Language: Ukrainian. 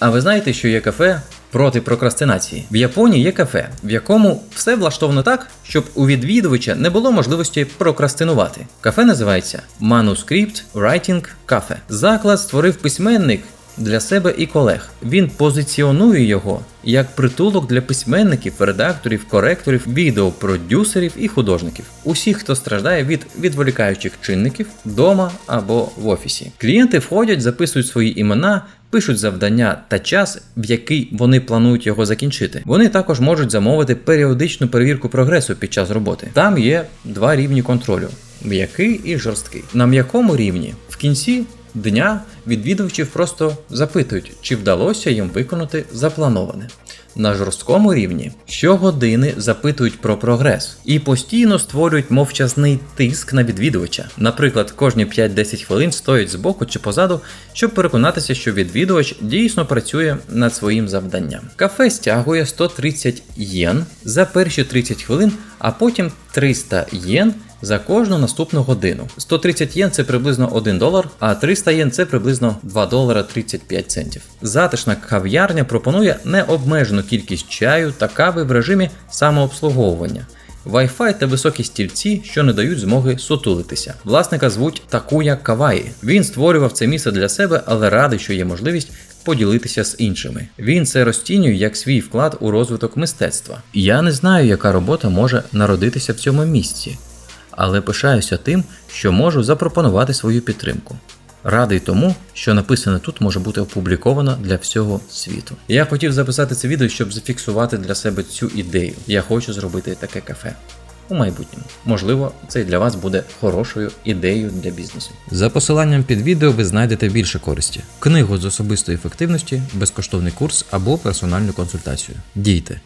А ви знаєте, що є кафе проти прокрастинації? В Японії є кафе, в якому все влаштовано так, щоб у відвідувача не було можливості прокрастинувати. Кафе називається Manuscript Writing Cafe. Заклад створив письменник. Для себе і колег він позиціонує його як притулок для письменників, редакторів, коректорів, відеопродюсерів і художників, усіх, хто страждає від відволікаючих чинників вдома або в офісі. Клієнти входять, записують свої імена, пишуть завдання та час, в який вони планують його закінчити. Вони також можуть замовити періодичну перевірку прогресу під час роботи. Там є два рівні контролю: м'який і жорсткий. На м'якому рівні в кінці. Дня відвідувачів просто запитують, чи вдалося їм виконати заплановане. На жорсткому рівні щогодини запитують про прогрес і постійно створюють мовчазний тиск на відвідувача. Наприклад, кожні 5-10 хвилин стоять збоку чи позаду, щоб переконатися, що відвідувач дійсно працює над своїм завданням. Кафе стягує 130 єн за перші 30 хвилин, а потім 300 єн за кожну наступну годину. 130 єн це приблизно 1 долар, а 300 єн це приблизно 2 долара 35 центів. Затишна кав'ярня пропонує необмежену кількість чаю та кави в режимі самообслуговування. Wi-Fi та високі стільці, що не дають змоги сутулитися. Власника звуть Такуя Каваї. Він створював це місце для себе, але радий, що є можливість поділитися з іншими. Він це розцінює як свій вклад у розвиток мистецтва. Я не знаю, яка робота може народитися в цьому місці, але пишаюся тим, що можу запропонувати свою підтримку. Радий тому, що написане тут може бути опубліковано для всього світу. Я хотів записати це відео, щоб зафіксувати для себе цю ідею. Я хочу зробити таке кафе. У майбутньому. Можливо, це для вас буде хорошою ідеєю для бізнесу. За посиланням під відео ви знайдете більше користі: книгу з особистої ефективності, безкоштовний курс або персональну консультацію. Дійте!